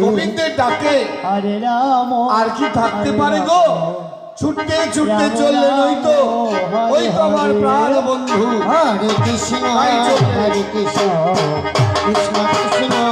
গোবিন্দের ডাকে। হরে রাম আর কি থাকতে পারে গো? ছুটতে ছুটতে চললে নই তো? ওই তো আমার প্রাণ বন্ধু। হরে কৃষ্ণ হরে কৃষ্ণ। কৃষ্ণ কৃষ্ণ।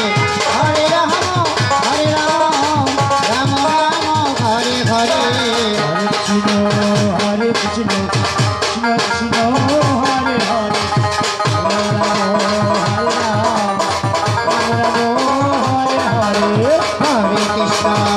Krishna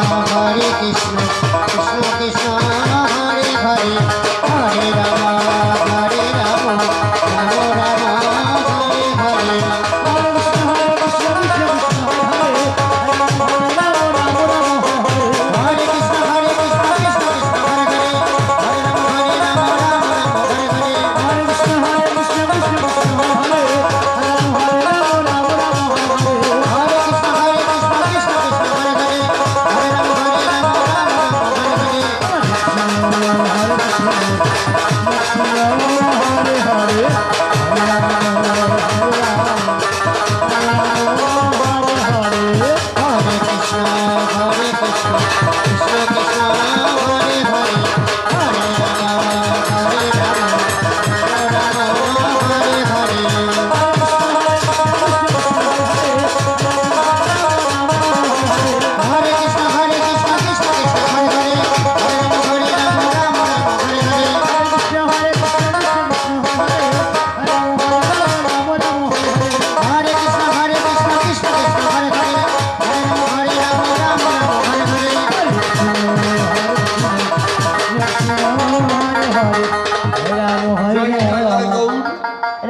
Bye.